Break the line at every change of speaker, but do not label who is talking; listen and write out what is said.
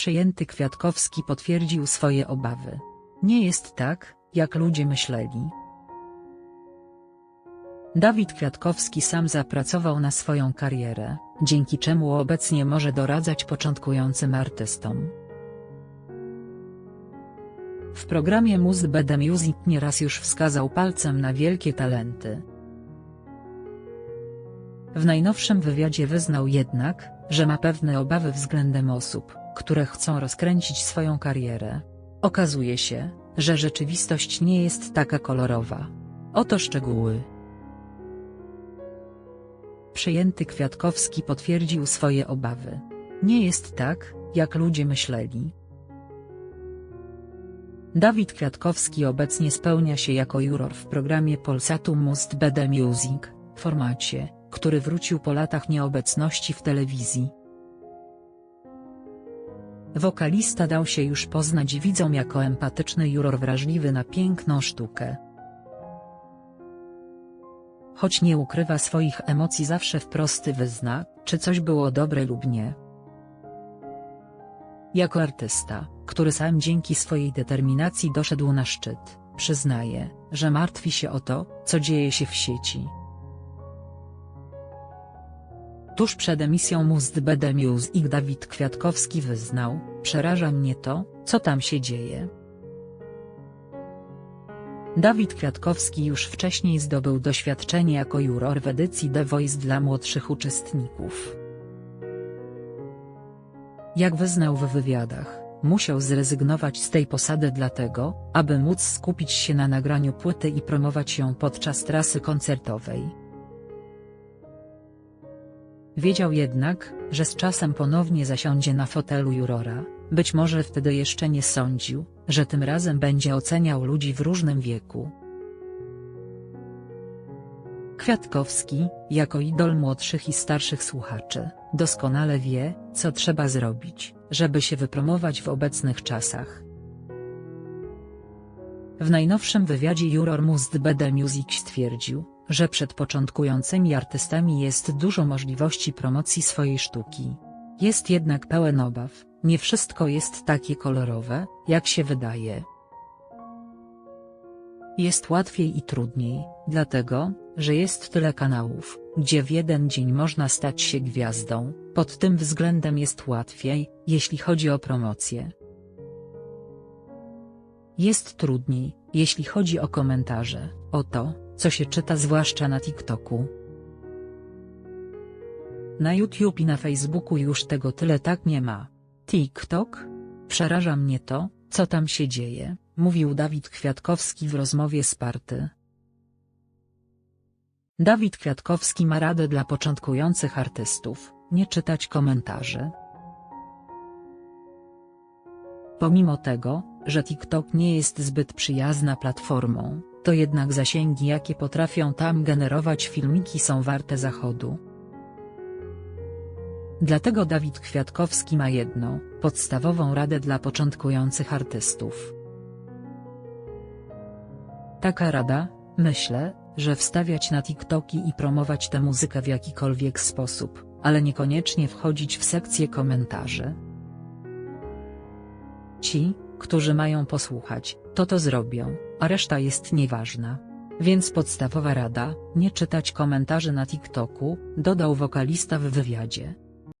Przejęty Kwiatkowski potwierdził swoje obawy. Nie jest tak, jak ludzie myśleli. Dawid Kwiatkowski sam zapracował na swoją karierę, dzięki czemu obecnie może doradzać początkującym artystom. W programie Must Bede Music nieraz już wskazał palcem na wielkie talenty. W najnowszym wywiadzie wyznał jednak, że ma pewne obawy względem osób, które chcą rozkręcić swoją karierę. Okazuje się, że rzeczywistość nie jest taka kolorowa. Oto szczegóły. Przejęty Kwiatkowski potwierdził swoje obawy. Nie jest tak, jak ludzie myśleli. Dawid Kwiatkowski obecnie spełnia się jako juror w programie Polsatu Must Bede Music, formacie, który wrócił po latach nieobecności w telewizji. Wokalista dał się już poznać widzom jako empatyczny juror wrażliwy na piękną sztukę. Choć nie ukrywa swoich emocji zawsze wprost wyzna, czy coś było dobre lub nie. Jako artysta, który sam dzięki swojej determinacji doszedł na szczyt, przyznaje, że martwi się o to, co dzieje się w sieci. Tuż przed emisją Must Bede Music Dawid Kwiatkowski wyznał, przeraża mnie to, co tam się dzieje. Dawid Kwiatkowski już wcześniej zdobył doświadczenie jako juror w edycji The Voice dla młodszych uczestników. Jak wyznał w wywiadach, musiał zrezygnować z tej posady dlatego, aby móc skupić się na nagraniu płyty i promować ją podczas trasy koncertowej. Wiedział jednak, że z czasem ponownie zasiądzie na fotelu jurora, być może wtedy jeszcze nie sądził, że tym razem będzie oceniał ludzi w różnym wieku. Kwiatkowski, jako idol młodszych i starszych słuchaczy, doskonale wie, co trzeba zrobić, żeby się wypromować w obecnych czasach. W najnowszym wywiadzie juror Must Bede Music stwierdził, że przed początkującymi artystami jest dużo możliwości promocji swojej sztuki. Jest jednak pełen obaw, nie wszystko jest takie kolorowe, jak się wydaje. Jest łatwiej i trudniej, dlatego, że jest tyle kanałów, gdzie w jeden dzień można stać się gwiazdą, pod tym względem jest łatwiej, jeśli chodzi o promocję. Jest trudniej, jeśli chodzi o komentarze, o to, co się czyta zwłaszcza na TikToku. Na YouTube i na Facebooku już tego tyle tak nie ma. TikTok? Przeraża mnie to, co tam się dzieje, mówił Dawid Kwiatkowski w rozmowie z Party. Dawid Kwiatkowski ma radę dla początkujących artystów, nie czytać komentarzy. Pomimo tego, że TikTok nie jest zbyt przyjazna platformą, to jednak zasięgi jakie potrafią tam generować filmiki są warte zachodu. Dlatego Dawid Kwiatkowski ma jedną, podstawową radę dla początkujących artystów. Taka rada, myślę, że wstawiać na TikToki i promować tę muzykę w jakikolwiek sposób, ale niekoniecznie wchodzić w sekcję komentarzy. Ci, którzy mają posłuchać, to to zrobią, a reszta jest nieważna. Więc podstawowa rada, nie czytać komentarzy na TikToku, dodał wokalista w wywiadzie.